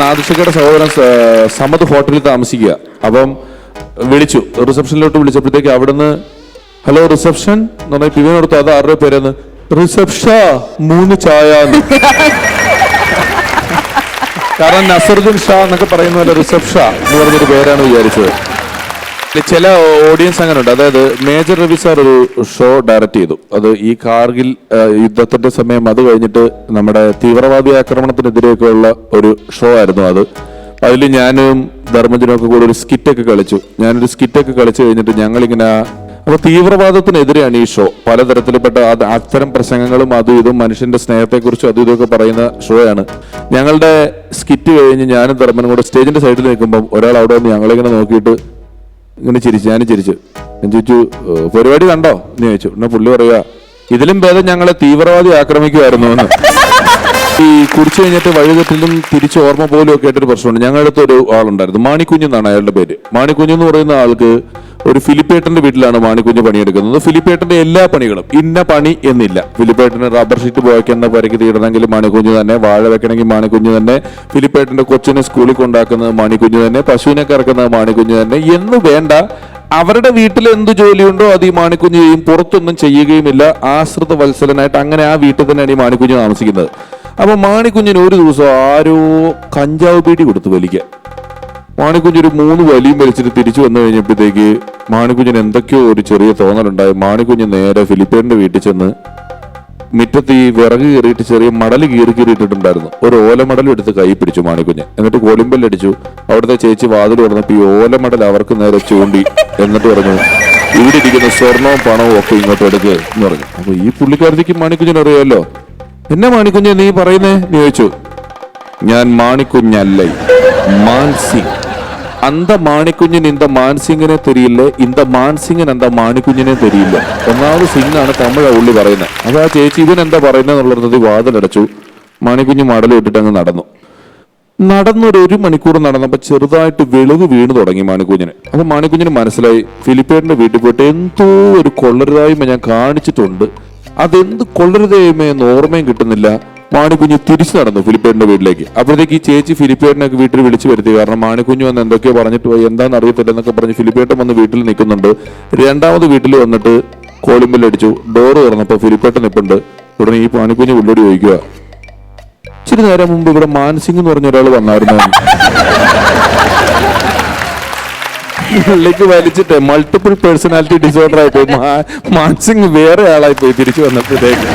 നാദിഷക്കയുടെ സഹോദരൻ സമത് ഹോട്ടലിൽ താമസിക്കുക. അപ്പം വിളിച്ചു. റിസപ്ഷനിലോട്ട് വിളിച്ചപ്പോഴത്തേക്ക് അവിടുന്ന് ഹലോ റിസപ്ഷൻ? എന്ന് പറഞ്ഞാൽ പിവിനോടത്ത് അത് ആരുടെ പേരെന്ന്? റിസപ്ഷ മൂന്ന് ചായ കാരണം നസറുദ്ദീൻ ഷാ എന്നൊക്കെ പറയുന്ന പോലെ റിസപ്ഷ എന്ന് പറഞ്ഞൊരു പേരാണ് വിചാരിച്ചത്. ചില ഓഡിയൻസ് അങ്ങനെ ഉണ്ട് അതായത് മേജർ രവി സാർ ഒരു ഷോ ഡയറക്റ്റ് ചെയ്തു. അത് ഈ കാർഗിൽ യുദ്ധത്തിന്റെ സമയം അത് കഴിഞ്ഞിട്ട് നമ്മുടെ തീവ്രവാദി ആക്രമണത്തിനെതിരെയൊക്കെയുള്ള ഒരു ഷോ ആയിരുന്നു അത്. അതിൽ ഞാനും ധർമ്മജനും ഒക്കെ കൂടെ ഒരു സ്കിറ്റൊക്കെ കളിച്ചു. ഞാനൊരു സ്കിറ്റൊക്കെ കളിച്ചു കഴിഞ്ഞിട്ട് ഞങ്ങളിങ്ങനെ അപ്പൊ തീവ്രവാദത്തിനെതിരെയാണ് ഈ ഷോ പലതരത്തിൽപ്പെട്ട അത് അത്തരം പ്രസംഗങ്ങളും അതും ഇതും മനുഷ്യന്റെ സ്നേഹത്തെക്കുറിച്ചും അതും ഇതൊക്കെ പറയുന്ന ഷോയാണ് ഞങ്ങളുടെ സ്കിറ്റ് കഴിഞ്ഞ് ഞാനും ധർമ്മനും കൂടെ സ്റ്റേജിന്റെ സൈഡിൽ നിൽക്കുമ്പോൾ ഒരാൾ അവിടെ വന്ന് ഞങ്ങളിങ്ങനെ നോക്കിയിട്ട് ഇങ്ങനെ ചിരിച്ചു ഞാനും ചിരിച്ചു. ഞാൻ ചോദിച്ചു പരിപാടി കണ്ടോ? എന്ന് ചോദിച്ചു. എന്നാ പുള്ളി പറയുക ഇതിലും ഭേദം ഞങ്ങളെ തീവ്രവാദി ആക്രമിക്കുമായിരുന്നു എന്ന്. ഈ കുടിച്ചു കഴിഞ്ഞിട്ട് വഴിതെറ്റിലും തിരിച്ച് ഓർമ്മ പോലും ഒക്കെ ആയിട്ടൊരു പ്രശ്നമുണ്ട്. ഞങ്ങളുടെ അടുത്ത് ഒരു ആളുണ്ടായിരുന്നു. മാണിക്കുഞ്ഞ് എന്നാണ് അയാളുടെ പേര്. മാണിക്കുഞ്ഞ് എന്ന് പറയുന്ന ആൾക്ക് ഒരു ഫിലിപ്പേട്ടന്റെ വീട്ടിലാണ് മാണിക്കുഞ്ഞ് പണിയെടുക്കുന്നത്. ഫിലിപ്പേട്ടന്റെ എല്ലാ പണികളും ഇന്ന പണി എന്നില്ല. ഫിലിപ്പേട്ടന് റബ്ബർ ഷീറ്റ് പോയിക്കുന്ന പരക്ക് തീടണമെങ്കിൽ മാണിക്കുഞ്ഞ് തന്നെ വാഴ വെക്കണമെങ്കിൽ മാണിക്കുഞ്ഞ് തന്നെ ഫിലിപ്പേട്ടന്റെ കൊച്ചിനെ സ്കൂളിൽ കൊണ്ടാക്കുന്നത് മാണിക്കുഞ്ഞ് തന്നെ പശുവിനെ കറക്കുന്നത് മാണിക്കുഞ്ഞ് തന്നെ. എന്ന് വേണ്ട അവരുടെ വീട്ടിൽ എന്ത് ജോലിയുണ്ടോ അത് ഈ മാണിക്കുഞ്ഞ് ചെയ്യും. പുറത്തൊന്നും ചെയ്യുകയുമില്ല. ആശ്രിത വത്സലനായിട്ട് അങ്ങനെ ആ വീട്ടിൽ തന്നെയാണ് ഈ മാണിക്കുഞ്ഞ് താമസിക്കുന്നത്. അപ്പൊ മാണിക്കുഞ്ഞിന് ഒരു ദിവസം ആരോ കഞ്ചാവ് പീടി കൊടുത്തു വലിക്ക. മാണിക്കുഞ്ഞ് ഒരു മൂന്ന് വലിയും വലിച്ചിട്ട് തിരിച്ചു വന്നു കഴിഞ്ഞപ്പോഴത്തേക്ക് മാണിക്കുഞ്ഞിന് എന്തൊക്കെയോ ഒരു ചെറിയ തോന്നലുണ്ടായി. മാണിക്കുഞ്ഞ് നേരെ ഫിലിപ്പേറിന്റെ വീട്ടിൽ ചെന്ന് മുറ്റത്ത് ഈ വിറക് കീറിയിട്ട് ചെറിയ മടൽ കീറി കീറിയിട്ടിട്ടുണ്ടായിരുന്നു. ഒരു ഓലമടൽ എടുത്ത് കൈ പിടിച്ചു മാണിക്കുഞ്ഞ്. എന്നിട്ട് കോലിമ്പല്ലടിച്ചു അവിടുത്തെ ചേച്ചി വാതിൽ തുറന്നപ്പോ ഈ ഓലമടൽ അവർക്ക് നേരെ ചൂണ്ടി എന്നിട്ട് പറഞ്ഞു ഇവിടെ ഇരിക്കുന്ന സ്വർണവും പണവും ഒക്കെ ഇങ്ങോട്ട് എടുക്കുക എന്ന് പറഞ്ഞു. അപ്പൊ ഈ പുള്ളിക്കാരത്തേക്ക് മാണിക്കുഞ്ഞിന് അറിയാമല്ലോ എന്നെ മാണിക്കുഞ്ഞ് നീ പറയുന്നേ? ചോദിച്ചു. ഞാൻ മാണിക്കുഞ്ഞല്ലേ മാൻസിംഗ്. അന്ത മാണിക്കുഞ്ഞിന് ഇന്ത മാൻസിംഗിനെ തെരിയില്ല? ഇന്ത മാൻസിംഗിന് അന്ത മാണിക്കുഞ്ഞിനെ തെരിയില്ല? ഒന്നാമത് സിംഗാണ് തമിഴ് ഉള്ളി പറയുന്നത് അപ്പൊ ആ ചേച്ചി ഇതിനെന്താ പറയുന്നത് എന്നുള്ളത് വാതിലടച്ചു മാണിക്കുഞ്ഞ് മടൽ ഇട്ടിട്ട് അങ്ങ് നടന്നു. നടന്നൊരു ഒരു മണിക്കൂർ നടന്നപ്പോൾ ചെറുതായിട്ട് വെളുക് വീണ് തുടങ്ങി മാണിക്കുഞ്ഞിന്. അപ്പോൾ മാണിക്കുഞ്ഞിന് മനസ്സിലായി ഫിലിപ്പേറിന്റെ വീട്ടിൽ പോയിട്ട് എന്തോ ഒരു കൊള്ളരുതായ്മ ഞാൻ കാണിച്ചിട്ടുണ്ട്. അതെന്ത് കൊള്ളരുതായ്മയെന്ന് ഓർമ്മയും കിട്ടുന്നില്ല. മാണിക്കുഞ്ഞ് തിരിച്ചു നടന്നു ഫിലിപ്പേറിന്റെ വീട്ടിലേക്ക്. അപ്പോഴത്തേക്ക് ഈ ചേച്ചി ഫിലിപ്പേറിനെ വീട്ടിൽ വിളിച്ചു വരുത്തി. കാരണം മാണിക്കുഞ്ഞ് വന്ന് എന്തൊക്കെയോ പറഞ്ഞിട്ട് പോയി. എന്താണെന്ന് അറിയത്തില്ല എന്നൊക്കെ പറഞ്ഞ് ഫിലിപ്പേട്ടൻ വന്ന് വീട്ടിൽ നിൽക്കുന്നുണ്ട്. രണ്ടാമത് വീട്ടിൽ വന്നിട്ട് കോളിമ്പിലടിച്ചു ഡോർ തുറന്നപ്പോൾ ഫിലിപ്പേട്ടൻ നിൽപ്പുണ്ട് ഉടനെ ഈ മാണിക്കുഞ്ഞ് ഉള്ളോടി ചോദിക്കുക ഇച്ചിരി നേരം മുമ്പ് ഇവിടെ മാനസിംഗ് എന്ന് പറഞ്ഞ ഒരാൾ വന്നായിരുന്നു ഉള്ളിലേക്ക് വലിച്ചിട്ട് മൾട്ടിപ്പിൾ പേഴ്സണാലിറ്റി ഡിസോർഡർ ആയിപ്പോയി പോയി. മാനസിംഗ് വേറെ ആളായി പോയി തിരിച്ചു വന്നപ്പോഴത്തേക്ക്.